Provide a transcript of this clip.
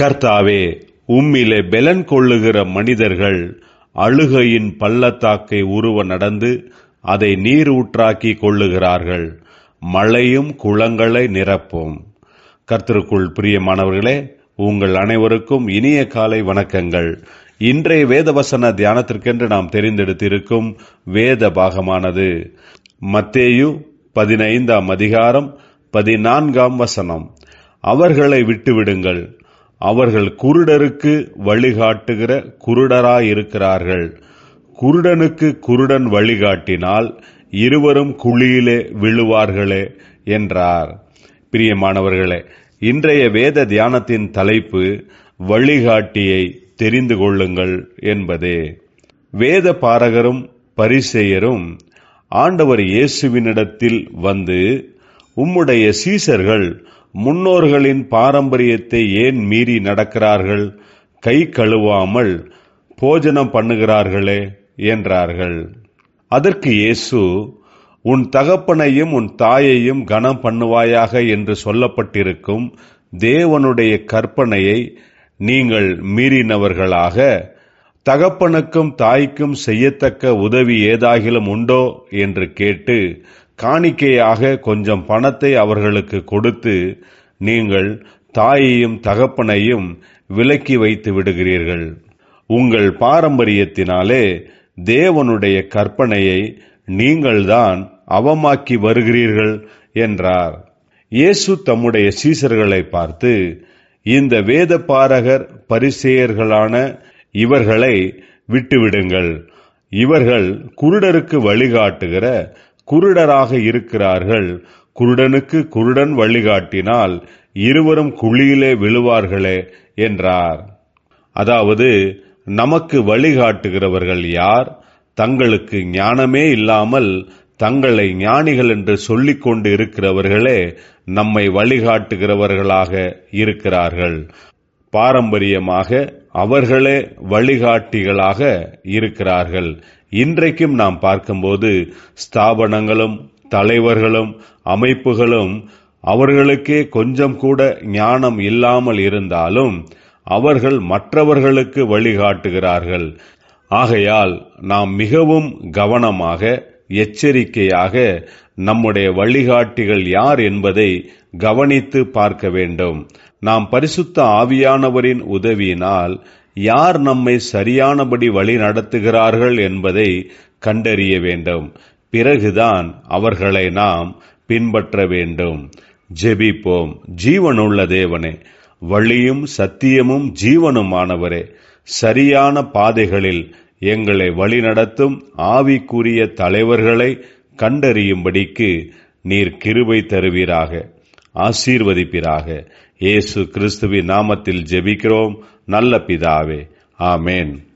கர்த்தாவே உம்மிலே பெலன் கொள்ளுகிற மனிதர்கள் அழுகையின் பள்ளத்தாக்கை உருவ நடந்து அதை நீர் ஊற்றாக்கி கொள்ளுகிறார்கள். மழையும் குளங்களை நிரப்பும். கர்த்தருக்குள் பிரியமானவர்களே உங்கள் அனைவருக்கும் இனிய காலை வணக்கங்கள். இன்றைய வேதவசன தியானத்திற்கென்று நாம் தெரிந்தெடுத்திருக்கும் வேத பாகமானது. மத்தேயு பதினைந்தாம் அதிகாரம் பதினான்காம் வசனம். அவர்களை விட்டுவிடுங்கள். அவர்கள் குருடருக்கு வழிகாட்டுகிற குருடராயிருக்கிறார்கள். குருடனுக்கு குருடன் வழிகாட்டினால் இருவரும் குழியிலே விழுவார்களே என்றார். பிரியமானவர்களே இன்றைய வேத தியானத்தின் தலைப்பு வழிகாட்டியை தெரிந்து கொள்ளுங்கள் என்பதே. வேத பாரகரும் பரிசெயரும் ஆண்டவர் இயேசுவினிடத்தில் வந்து உம்முடைய சீசர்கள் முன்னோர்களின் பாரம்பரியத்தை ஏன் மீறி நடக்கிறார்கள்? கை கழுவாமல் போஜனம் பண்ணுகிறார்களே என்றார்கள். அதற்கு இயேசு உன் தகப்பனையும் உன் தாயையும் கனம் பண்ணுவாயாக என்று சொல்லப்பட்டிருக்கும் தேவனுடைய கற்பனையை நீங்கள் மீறினவர்களாக தகப்பனுக்கும் தாய்க்கும் செய்யத்தக்க உதவி ஏதாகிலும் உண்டோ? என்று கேட்டு காணிக்கையாக கொஞ்சம் பணத்தை அவர்களுக்கு கொடுத்து நீங்கள் தாயையும் தகப்பனையும் விலக்கி வைத்து விடுகிறீர்கள். உங்கள் பாரம்பரியத்தினாலே தேவனுடைய கற்பனையை நீங்கள்தான் அவமாக்கி வருகிறீர்கள் என்றார். இயேசு தம்முடைய சீசர்களை பார்த்து இந்த வேத பாரகர் பரிசேயர்களான இவர்களை விட்டுவிடுங்கள். இவர்கள் குருடருக்கு வழிகாட்டுகிற குருடராக இருக்கிறார்கள். குருடனுக்கு குருடன் வழிகாட்டினால் இருவரும் குழியிலே விழுவார்களே என்றார். அதாவது நமக்கு வழிகாட்டுகிறவர்கள் யார்? தங்களுக்கு ஞானமே இல்லாமல் தங்களை ஞானிகள் என்று சொல்லிக்கொண்டு இருக்கிறவர்களே நம்மை வழிகாட்டுகிறவர்களாக இருக்கிறார்கள். பாரம்பரியமாக அவர்களே வழிகாட்டிகளாக இருக்கிறார்கள். இன்றைக்கும் நாம் பார்க்கும்போது ஸ்தாபனங்களும் தலைவர்களும் அமைப்புகளும் அவர்களுக்கே கொஞ்சம் கூட ஞானம் இல்லாமல் இருந்தாலும் அவர்கள் மற்றவர்களுக்கு வழிகாட்டுகிறார்கள். ஆகையால் நாம் மிகவும் கவனமாக எச்சரிக்கையாக நம்முடைய வழிகாட்டிகள் யார் என்பதை கவனித்து பார்க்க வேண்டும். நாம் பரிசுத்த ஆவியானவரின் உதவியினால் யார் நம்மை சரியானபடி வழி நடத்துகிறார்கள் என்பதை கண்டறிய வேண்டும். பிறகுதான் அவர்களை நாம் பின்பற்ற வேண்டும். ஜெபிப்போம். ஜீவனுள்ள தேவனே வழியும் சத்தியமும் ஜீவனுமானவரே சரியான பாதைகளில் எங்களை வழிநடத்தும் ஆவிக்குரிய தலைவர்களை கண்டறியும்படிக்கு நீர் கிருபை தருவீராக. ஆசீர்வதிப்பீராக. இயேசு கிறிஸ்துவின் நாமத்தில் ஜெபிக்கிறோம். நல்ல பிதாவே. ஆமேன்.